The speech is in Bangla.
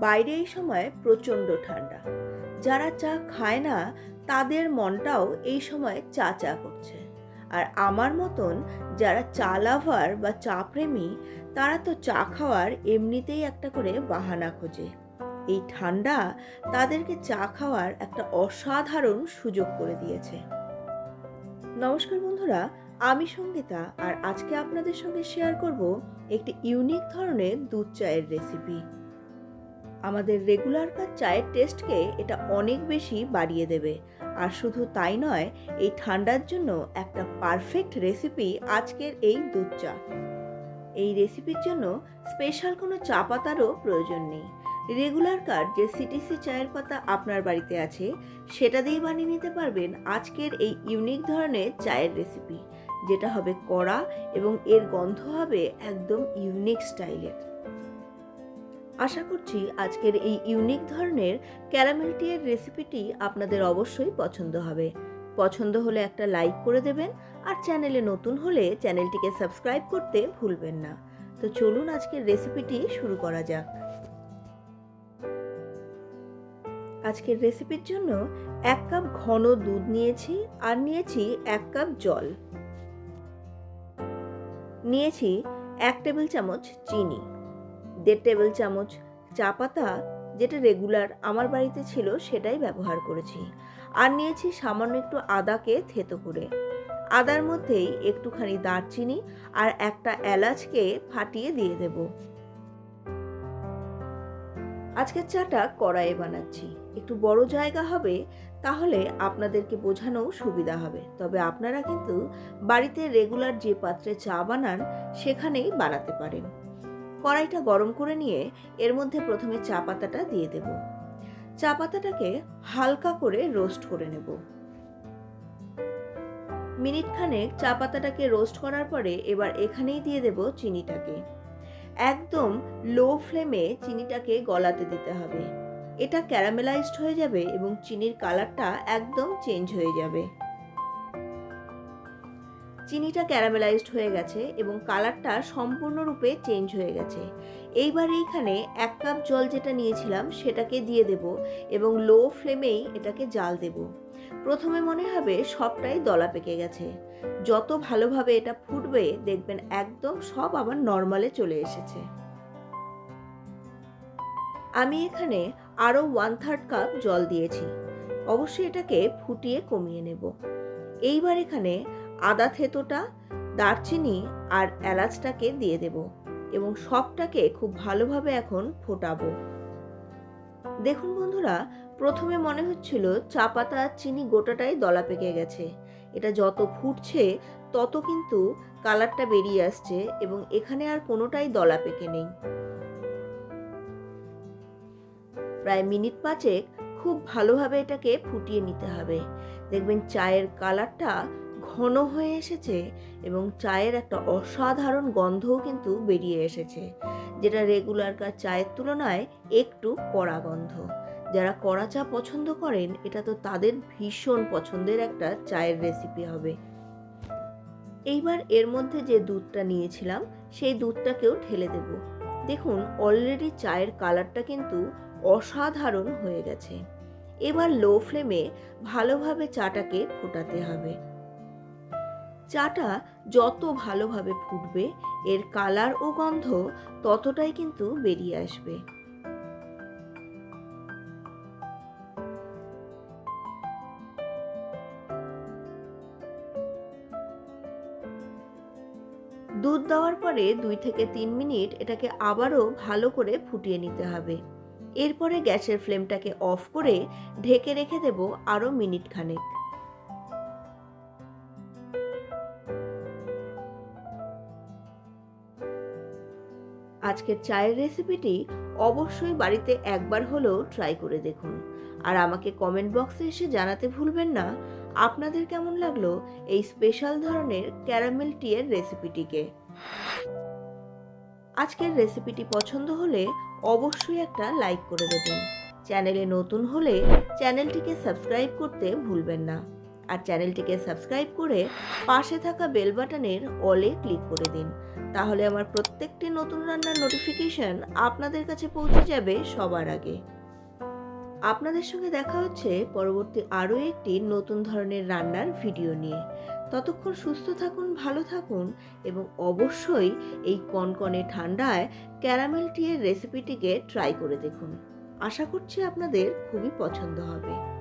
বাইরে এই সময় প্রচণ্ড ঠান্ডা। যারা চা খায় না, তাদের মনটাও এই সময় চা চা করছে। আর আমার মতন যারা চা লাভার বা চা প্রেমী, তারা তো চা খাওয়ার এমনিতেই একটা করে বাহানা খোঁজে। এই ঠান্ডা তাদেরকে চা খাওয়ার একটা অসাধারণ সুযোগ করে দিয়েছে। নমস্কার বন্ধুরা, আমি সঙ্গীতা আর আজকে আপনাদের সঙ্গে শেয়ার করব একটি ইউনিক ধরনের দুধ চায়ের রেসিপি আমাদের রেগুলার কাপ চায়ের টেস্টকে এটা অনেক বেশি বাড়িয়ে দেবে। আর শুধু তাই নয়, এই ঠান্ডার জন্য একটা পারফেক্ট রেসিপি আজকের এই দুধ চা। এই রেসিপির জন্য স্পেশাল কোনো চা পাতারও প্রয়োজন নেই। রেগুলার কার যে সিটিসি চায়ের পাতা আপনার বাড়িতে আছে, সেটা দিয়েই বানিয়ে নিতে পারবেন আজকের এই ইউনিক ধরনের চায়ের রেসিপি যেটা হবে কড়া এবং এর গন্ধ হবে একদম ইউনিক স্টাইলের আশা করছি আজকের এই ইউনিক ধরনের ক্যারামেল টিয়ের রেসিপিটি আপনাদের অবশ্যই পছন্দ হবে। পছন্দ হলে একটা লাইক করে দেবেন আর চ্যানেলে নতুন হলে চ্যানেলটিকে সাবস্ক্রাইব করতে ভুলবেন না। তো চলুন আজকের রেসিপিটি শুরু করা যাক। আজকের রেসিপির জন্য এক কাপ ঘন দুধ নিয়েছি আর নিয়েছি এক কাপ জল। নিয়েছি এক টেবিল চামচ চিনি। দেড় টেবিল চামচ চা পাতা, যেটা রেগুলার আমার বাড়িতে ছিল সেটাই ব্যবহার করেছি। আর নিয়েছি সামান্য একটু আদাকে থেতো করে। আদার মধ্যেই একটুখানি দারচিনি আর একটা এলাচকে ফাটিয়ে দিয়ে দেব। আজকের চাটা কড়াইয়ে বানাচ্ছি। একটু বড় জায়গা হবে, তাহলে আপনাদেরকে বোঝানোও সুবিধা হবে। তবে আপনারা কিন্তু বাড়িতে রেগুলার যে পাত্রে চা বানান, সেখানেই বানাতে পারেন। কড়াইটা গরম করে নিয়ে এর মধ্যে প্রথমে চা পাতাটা দিয়ে দেব। চা পাতাটাকে হালকা করে রোস্ট করে নেব। মিনিট খানেক চা পাতাটাকে রোস্ট করার পরে এবার এখানেই দিয়ে দেব চিনিটাকে। একদম লো ফ্লেমে চিনিটাকে গলাতে দিতে হবে। এটা ক্যারামেলাইজড হয়ে যাবে এবং চিনির কালারটা একদম চেঞ্জ হয়ে যাবে। চিনিটা ক্যারামেলাইজড হয়ে গেছে এবং কালারটা সম্পূর্ণরূপে চেঞ্জ হয়ে গেছে। এইবার এইখানে এক কাপ জল যেটা নিয়েছিলাম সেটাকে দিয়ে দেব এবং লো ফ্লেমেই এটাকে জাল দেব। প্রথমে মনে হবে সবটাই দলা পেকে গেছে। যত ভালোভাবে এটা ফুটবে দেখবেন একদম সব আবার নর্মালে চলে এসেছে। আমি এখানে আরও ওয়ান থার্ড কাপ জল দিয়েছি। অবশ্যই এটাকে ফুটিয়ে কমিয়ে নেব। এইবার এখানে আদা থেতোটা, দারচিনি আর এলাচটাকে দিয়ে দেব এবং সবটাকে খুব ভালোভাবে এখন ফোটাবো। দেখুন বন্ধুরা, প্রথমে মনে হচ্ছিল চা পাতা চিনি গোটাটাই দলা পেকে গেছে। এটা যত ফুটছে, তত কিন্তু কালারটা বেরিয়ে আসছে এবং এখানে আর কোনোটাই দলা পেকে নেই। প্রায় মিনিট পাঁচেক খুব ভালোভাবে এটাকে ফুটিয়ে নিতে হবে। দেখবেন চায়ের কালারটা ঘন হয়ে এসেছে এবং চায়ের একটা অসাধারণ গন্ধও কিন্তু বেরিয়ে এসেছে, যেটা রেগুলারকার চায়ের তুলনায় একটু কড়া গন্ধ। যারা কড়া চা পছন্দ করেন, এটা তো তাদের ভীষণ পছন্দের একটা চায়ের রেসিপি হবে। এইবার এর মধ্যে যে দুধটা নিয়েছিলাম, সেই দুধটাকেও ঢেলে দেব। দেখুন অলরেডি চায়ের কালারটা কিন্তু অসাধারণ হয়ে গেছে। এবার লো ফ্লেমে ভালোভাবে চাটাকে ফোটাতে হবে। চাটা যত ভালোভাবে ফুটবে, এর কালার ও গন্ধ ততটাই কিন্তু বেরিয়ে আসবে। দুধ দেওয়ার পরে দুই থেকে তিন মিনিট এটাকে আবারও ভালো করে ফুটিয়ে নিতে হবে। এরপরে গ্যাসের ফ্লেমটাকে অফ করে ঢেকে রেখে দেব আরও মিনিট খানেক আজকের চায়ের রেসিপিটি অবশ্যই বাড়িতে একবার হলেও ট্রাই করে দেখুন। আর আমাকে কমেন্ট বক্সে এসে জানাতে ভুলবেন না, আপনাদের কেমন লাগল এই স্পেশাল ধরনের ক্যারামেল টিয়ের রেসিপিটিকে আজকের রেসিপিটি পছন্দ হলে অবশ্যই একটা লাইক করে দেবেন। চ্যানেলে নতুন হলে চ্যানেলটিকে সাবস্ক্রাইব করতে ভুলবেন না। আর চ্যানেলটিকে সাবস্ক্রাইব করে পাশে থাকা বেল বাটনের অলে ক্লিক করে দিন। তাহলে আমার প্রত্যেকটি নতুন রান্নার নোটিফিকেশন আপনাদের কাছে পৌঁছে যাবে সবার আগে। আপনাদের সঙ্গে দেখা হচ্ছে পরবর্তী আরও একটি নতুন ধরনের রান্নার ভিডিও নিয়ে। ততক্ষণ সুস্থ থাকুন, ভালো থাকুন এবং অবশ্যই এই কনকনে ঠান্ডায় ক্যারামেল টিয়ের রেসিপিটিকে ট্রাই করে দেখুন। আশা করছি আপনাদের খুবই পছন্দ হবে।